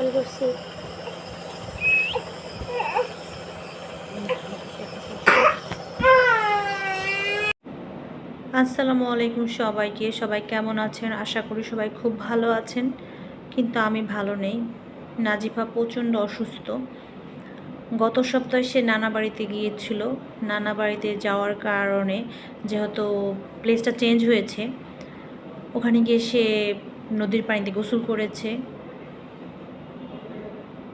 On করছি। আসসালামু আলাইকুম সবাইকে, সবাই কেমন আছেন? আশা করি সবাই খুব ভালো আছেন, কিন্তু আমি ভালো নেই। নাজিফা প্রচণ্ড অসুস্থ। গত সপ্তাহে সে নানা বাড়িতে গিয়েছিল। নানা বাড়িতে যাওয়ার কারণে যেহেতু প্লেসটা চেঞ্জ হয়েছে, ওখানে গিয়ে সে নদীর পানিতে গোসল করেছে।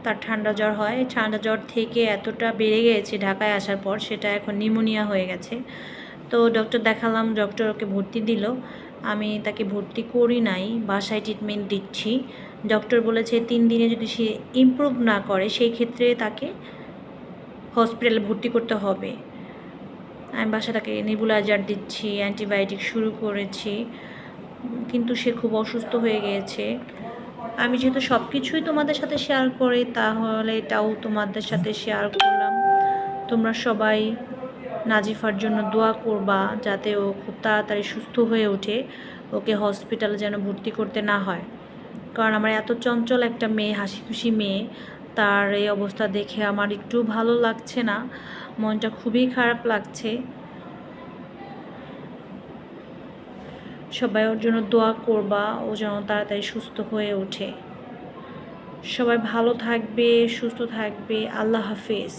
তার ঠান্ডা জ্বর হয়। ঠান্ডা জ্বর থেকে এতটা বেড়ে গিয়েছে ঢাকায় আসার পর, সেটা এখন নিউমোনিয়া হয়ে গেছে। তো ডক্টর দেখালাম ডক্টর ওকে ভর্তি দিল। আমি তাকে ভর্তি করি নাই, বাসায় ট্রিটমেন্ট দিচ্ছি। ডক্টর বলেছে তিন দিনে যদি সে ইমপ্রুভ না করে, সেই ক্ষেত্রে তাকে হসপিটালে ভর্তি করতে হবে। আমি বাসা তাকে নেবুলাইজার দিচ্ছি অ্যান্টিবায়োটিক শুরু করেছি। কিন্তু সে খুব অসুস্থ হয়ে গিয়েছে। আমি যেহেতু সব কিছুই তোমাদের সাথে শেয়ার করি, তাহলে এটাও তোমাদের সাথে শেয়ার করলাম। তোমরা সবাই নাজিফার জন্য দোয়া করবা যাতে ও খুব তাড়াতাড়ি সুস্থ হয়ে ওঠে, ওকে হসপিটালে যেন ভর্তি করতে না হয়। কারণ আমার এত চঞ্চল একটা মেয়ে হাসি খুশি মেয়ে, তার এই অবস্থা দেখে আমার একটু ভালো লাগছে না, মনটা খুবই খারাপ লাগছে। সবাই ওর জন্য দোয়া করবা, ও যেন তাড়াতাড়ি সুস্থ হয়ে ওঠে। সবাই ভালো থাকবে, সুস্থ থাকবে। আল্লাহ হাফেজ।